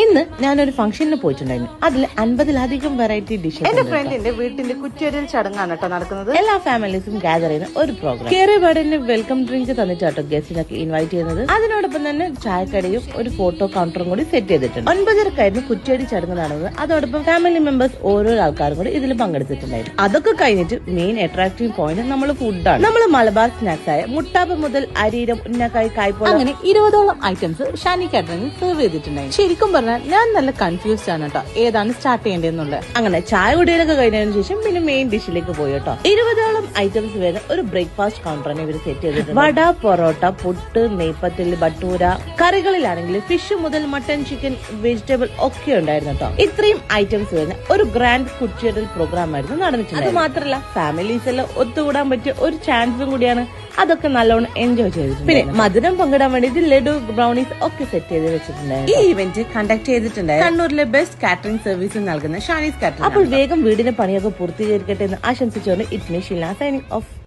ഇന്ന് ഞാനൊരു ഫംഗ്ഷനിൽ പോയിട്ടുണ്ടായിരുന്നു. അതിൽ അൻപതിലധികം വെറൈറ്റി ഡിഷസ് എന്റെ ഫ്രണ്ടിന്റെ വീട്ടിന്റെ കുറ്റിയൊരു ചടങ്ങാണ് കേട്ടോ നടക്കുന്നത്. എല്ലാ ഫാമിലീസും ഗ്യാദർ ചെയ്യുന്ന ഒരു പ്രോഗ്രാം കേറി പാടിന് വെൽക്കം ഡ്രിങ്ക് തന്നിട്ടാട്ടോ ഗസ്റ്റിനൊക്കെ ഇൻവൈറ്റ് ചെയ്യുന്നത്. അതിനോടൊപ്പം തന്നെ ചായക്കടയും ഒരു ഫോട്ടോ കൗണ്ടറും കൂടി സെറ്റ് ചെയ്തിട്ടുണ്ട്. ഒൻപതരക്കായിരുന്നു കുറ്റിയടി ചടങ്ങ് നടന്നത്. അതോടൊപ്പം ഫാമിലി മെമ്പേഴ്സ് ഓരോ ആൾക്കാരും കൂടി ഇതിൽ പങ്കെടുത്തിട്ടുണ്ടായിരുന്നു. അതൊക്കെ കഴിഞ്ഞിട്ട് മെയിൻ അട്രാക്റ്റീവ് പോയിന്റ് നമ്മൾ ഫുഡാണ് നമ്മൾ മലബാർ സ്നാക്സ് ആയ മുട്ടാപ്പ് മുതൽ അരീരം ഉന്നക്കായി കായ്പോ അങ്ങനെ ഇരുപതോളം ഐറ്റംസ് ഷാനി കാറ്ററിംഗ് സെർവ് ചെയ്തിട്ടുണ്ടായിരുന്നു. ശരിക്കും പറഞ്ഞാൽ ഞാൻ നല്ല കൺഫ്യൂസ്ഡ് ആണ് കേട്ടോ ഏതാണ് സ്റ്റാർട്ട് ചെയ്യേണ്ടതെന്നുള്ളത്. അങ്ങനെ ചായ കുടിയിലൊക്കെ കഴിഞ്ഞതിന് ശേഷം പിന്നെ മെയിൻ ഡിഷിലേക്ക് പോയി കേട്ടോ ഇരുപതോളം ഐറ്റംസ് വരുന്ന ഒരു ബ്രേക്ക്ഫാസ്റ്റ് കൗണ്ടറാണ് ഇവർ സെറ്റ് ചെയ്തിട്ടുണ്ട് വട പൊറോട്ട പുട്ട് നെയ്പ്പത്തിൽ ബട്ടൂര. കറികളിലാണെങ്കിൽ ഫിഷ് മുതൽ മട്ടൺ ചിക്കൻ വെജിറ്റബിൾ ഒക്കെ ഉണ്ടായിരുന്നു കേട്ടോ ഇത്രയും ഐറ്റംസ് വരുന്ന ഒരു ഗ്രാൻഡ് കുറ്റിയടൽ പ്രോഗ്രാം ആയിരുന്നു നടന്നിട്ടുണ്ട് അത് മാത്രമല്ല ഫാമിലീസ് എല്ലാം ഒത്തുകൂടാൻ പറ്റിയ ഒരു ചാൻസും കൂടിയാണ് അതൊക്കെ നല്ലോണം എൻജോയ് ചെയ്തിട്ടുണ്ട് പിന്നെ മധുരം പങ്കിടാൻ വേണ്ടി ലഡു ബ്രൗണീസ് ഒക്കെ സെറ്റ് ചെയ്ത് വെച്ചിട്ടുണ്ടായിരുന്നു ഈ ഇവന്റ് കണ്ടക്ട് ചെയ്തിട്ടുണ്ടായിരുന്നു. കണ്ണൂരിലെ ബെസ്റ്റ് കാറ്ററിംഗ് സർവീസ് നൽകുന്ന ഷാനീസ് കാറ്ററിംഗ് അപ്പോൾ വേഗം വീടിന്റെ പണിയൊക്കെ പൂർത്തീകരിക്കട്ടെ എന്ന് ആശംസിച്ചുകൊണ്ട് ഇറ്റ് മീ Of.